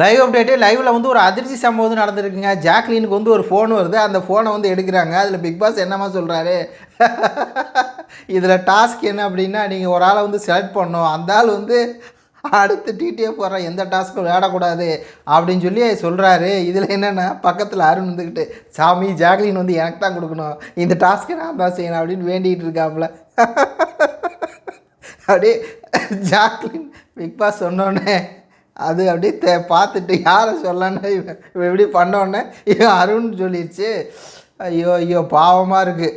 Live update லைவில் வந்து ஒரு அதிர்ச்சி சம்பவம் நடந்திருக்குங்க. ஜாக்லினுக்கு வந்து ஒரு ஃபோன் வருது. அந்த ஃபோனை வந்து எடுக்கிறாங்க. அதில் பிக் பாஸ் என்னமா சொல்கிறாரு இதில் டாஸ்க் என்ன அப்படின்னா நீங்கள் ஒரு ஆளை வந்து செலக்ட் பண்ணணும். அந்த ஆள் வந்து அடுத்து டிடிஎஃப் வர எந்த டாஸ்க்கும் விளையாடக்கூடாது அப்படின்னு சொல்லி சொல்கிறாரு இதில் என்னென்னா பக்கத்தில் அருண் வந்துக்கிட்டு சாமி ஜாக்லின் வந்து எனக்கு தான் கொடுக்கணும். இந்த டாஸ்க்கை நான் தான் செய்யணும் அப்படின்னு வேண்டிகிட்டு இருக்காப்புல. அப்படியே ஜாக்லின் பிக் பாஸ் சொன்னோன்னே அது அப்படியே தே பார்த்துட்டு யாரை சொல்லன்னு இவன் இவன் இப்படி பண்ணோன்னே இவன் அருண் சொல்லிடுச்சு ஐயோ ஐயோ பாவமாக இருக்குது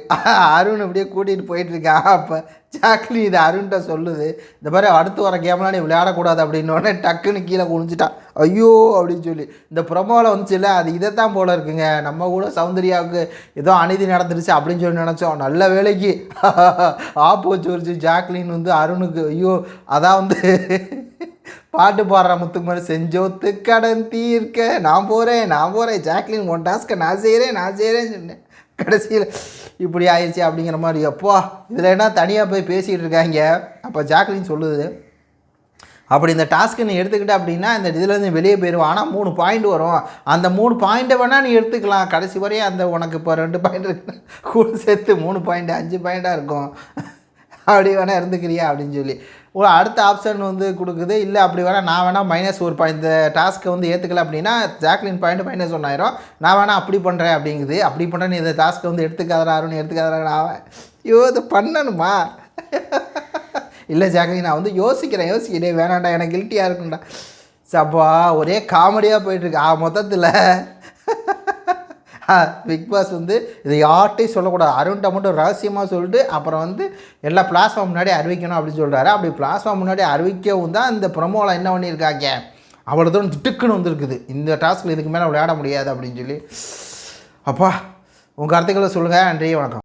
அருண் அப்படியே கூட்டிகிட்டு போயிட்டுருக்கான் அப்போ ஜாக்லி இது அருண்கிட்ட சொல்லுது. இந்த மாதிரி அடுத்து வர கேம்லாம் நீ விளையாடக்கூடாது அப்படின்னோடனே டக்குன்னு கீழே குனிஞ்சிட்டான் ஐயோ அப்படின்னு சொல்லி. இந்த ப்ரொமோவில் வந்துச்சுல்ல அது இதைத்தான் போல் இருக்குங்க. நம்ம கூட சௌந்தர்யாவுக்கு ஏதோ அநீதி நடந்துருச்சு அப்படின்னு சொல்லி நினச்சோம். நல்ல வேலைக்கு. ஆப்போச்சு வச்சு ஜாக்லின் வந்து அருணுக்கு ஐயோ அதான் வந்து பாட்டு பாடுற முத்துக்குமார் செஞ்சோத்து கடன் தீர்க்க. நான் போகிறேன் நான் போகிறேன் ஜாக்லின் உன் டாஸ்க்கை நான் செய்கிறேன் நான் செய்கிறேன்னு சொன்னேன். கடைசியில் இப்படி ஆயிடுச்சு அப்படிங்கிற மாதிரி. எப்போ இதில் என்ன தனியாக போய் பேசிகிட்டு இருக்காங்க? அப்போ ஜாக்லின் சொல்லுது அப்படி இந்த டாஸ்க்கு நீ எடுத்துக்கிட்ட அப்படின்னா இந்த இதுலேருந்து வெளியே போயிடுவோம் ஆனால் மூணு பாயிண்ட் வரும். அந்த மூணு பாயிண்ட்டை வேணால் நீ எடுத்துக்கலாம். கடைசி வரையும் அந்த உனக்கு இப்போ ரெண்டு பாயிண்ட் இருக்கு. கூட சேர்த்து மூணு பாயிண்ட் அஞ்சு பாயிண்ட்டாக இருக்கும். அப்படி வேணால் இருந்துக்கிறியா அப்படின்னு சொல்லி. ஒரு அடுத்த ஆப்ஷன் வந்து கொடுக்குது. இல்லை அப்படி வேணால் நான் வேணால் மைனஸ் ஒரு பாயிண்ட் இந்த டாஸ்க்கை வந்து ஏற்றுக்கல அப்படின்னா ஜாக்லின் பாயிண்ட் மைனஸ் ஒன்று ஆயிரும். நான் வேணால் அப்படி பண்ணுறேன் அப்படிங்குது. அப்படி பண்ணுறேன் நீ இந்த டாஸ்க்கை வந்து எடுத்துக்காதரா அருண் அவன். ஐயோ இது பண்ணணுமா? இல்லை ஜாக்லின் நான் வந்து யோசிக்கிறேன் யோசிக்கிறேன். வேணாண்டா எனக்கு கில்ட்டியாக இருக்கும்டா. சப்பா ஒரே காமெடியாக போயிட்டுருக்கு ஆ மொத்தத்தில். பிக் பாஸ் வந்து இதை யார்ட்டையும் சொல்லக்கூடாது. அருண்கிட்ட மட்டும் ரகசியமாக சொல்லிட்டு அப்புறம் வந்து எல்லா பிளாட்ஃபார்ம் முன்னாடி அறிவிக்கணும் அப்படின்னு சொல்கிறாரு அப்படி பிளாட்ஃபார்ம் முன்னாடி அறிவிக்கவும் தான் இந்த ப்ரொமோவில் என்ன பண்ணியிருக்காங்க? அவ்வளோ தூரம் திட்டுக்குன்னு வந்திருக்குது. இந்த டாஸ்கில் இதுக்கு மேலே விளையாட முடியாது அப்படின்னு சொல்லி. அப்பா உங்கள் கருத்துக்களை சொல்லுங்கள் நன்றி வணக்கம்.